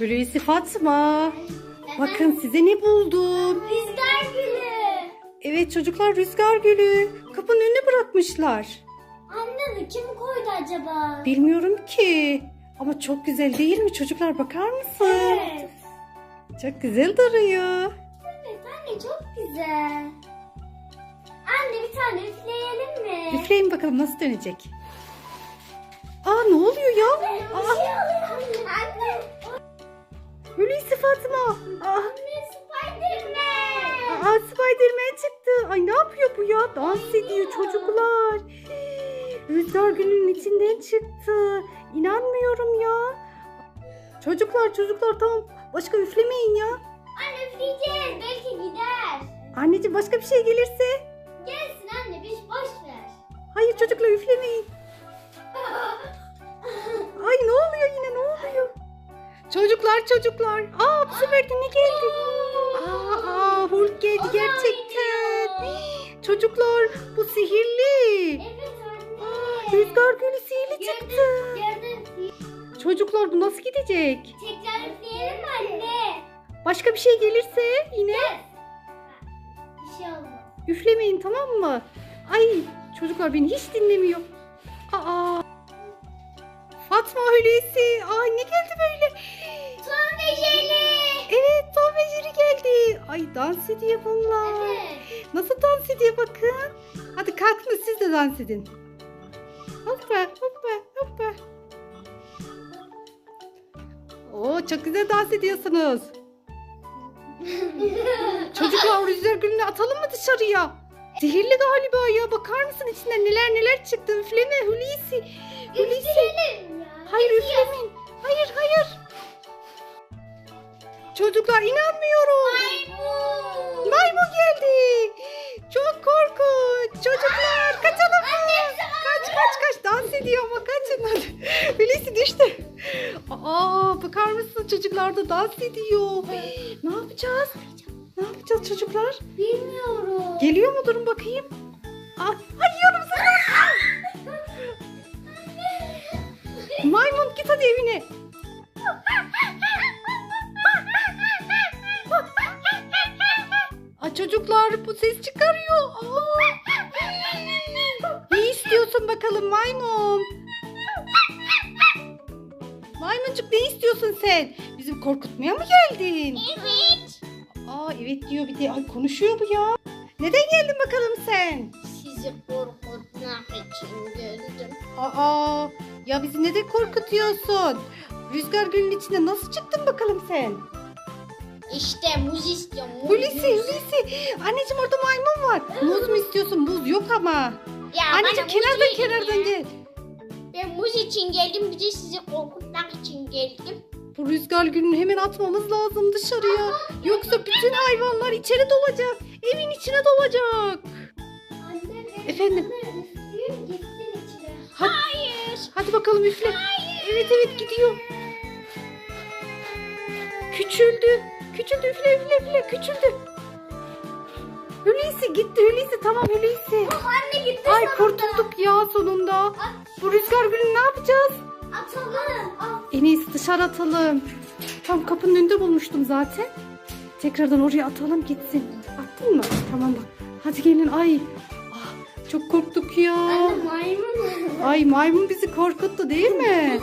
Hulusi Fatma. Bakın size ne buldum. Rüzgar gülü. Evet çocuklar rüzgar gülü. Kapının önüne bırakmışlar. Anne kim koydu acaba? Bilmiyorum ki. Ama çok güzel değil mi çocuklar bakar mısın? Evet. Çok güzel duruyor. Evet anne çok güzel. Anne bir tane üfleyelim mi? Üfleyin bakalım nasıl dönecek. Aa ne oluyor ya? Spiderman çıktı. Ay ne yapıyor bu ya? Dans ediyor çocuklar. Rüzgar gülünün içinden çıktı. İnanmıyorum ya. Çocuklar çocuklar tamam. Başka üflemeyin ya. Anne üfleyeceğiz. Belki gider. Anneciğim başka bir şey gelirse. Gelsin anne biz boş ver. Hayır çocuklar üflemeyin. Ay ne oluyor yine ne oluyor? Çocuklar çocuklar. Aa bu sefer de ne geldi? Aa, aa geldi O gerçekten. Çocuklar bu sihirli. Evet Aa, anne. Rüzgar gülü sihirli çıktı. Gördün. Çocuklar bu nasıl gidecek? Tekrar üfleyelim mi anne? Başka bir şey gelirse yine Bir şey olmaz. üflemeyin tamam mı? Ay çocuklar beni hiç dinlemiyor. Aa. Fatma Hulusi. Ay ne Ay dans ediyor bunlar. Evet. Nasıl dans ediyor bakın. Hadi kalkın siz de dans edin. Hoppa hoppa hoppa. Oo çok güzel dans ediyorsunuz. Çocuklar rüzgar gülünü atalım mı dışarıya? Sihirli galiba ya. Bakar mısın içinden neler neler çıktı. Üfleme Hulusi. Hulusi. Hayır üflemeyin. Hayır hayır. Çocuklar inanmıyorum. Maymun. Maymun geldi. Çok korkunç. Çocuklar kaçalım mı? Kaç kaç kaç. Dans ediyor ama kaçın hadi. Hulusi düştü. Aa bakar mısın çocuklar da dans ediyor. Ne yapacağız? Ne yapacağız çocuklar? Bilmiyorum. Geliyor mu durun bakayım. Aa, ay yiyorum seni. Maymun git hadi evine. ses çıkarıyor. Aa. Ne istiyorsun bakalım maymun? Maymuncuk ne istiyorsun sen? Bizi korkutmaya mı geldin? Evet. Aa evet diyor bir de ay konuşuyor bu ya. Neden geldin bakalım sen? Sizi korkutmak için geldim. Aa ya bizi neden korkutuyorsun? Rüzgar gülün içinde nasıl çıktın bakalım sen? İşte muz istiyorum. muz, Hulusi muz. Hulusi. Anneciğim orada maymun var. Muz mu istiyorsun? Buz yok ama. Ya Anneciğim bana muz kenardan verin kenardan ya. gel. Ben muz için geldim. Bir de sizi korkutmak için geldim. Bu rüzgar gülünü hemen atmamız lazım dışarıya. Yoksa bütün hayvanlar içeri dolacak. Evin içine dolacak. Anne ben Efendim? sana üfleyeyim, gitsin içine. Hadi. Hayır. Hadi bakalım üfle. Evet evet gidiyor. Küçüldü. Küçüldü üfle üfle üfle küçüldü. Hulusi gitti Hulusi tamam Hulusi. Oh anne gitti Ay sonunda. kurtulduk ya sonunda. At, Bu rüzgar gülünü ne yapacağız? atalım. Al. En iyisi dışarı atalım. Tam kapının önünde bulmuştum zaten. Tekrardan oraya atalım gitsin. Attın mı? Tamam bak. Hadi gelin ay. Ah, çok korktuk ya. Anne maymun. Ay maymun bizi korkuttu değil mi?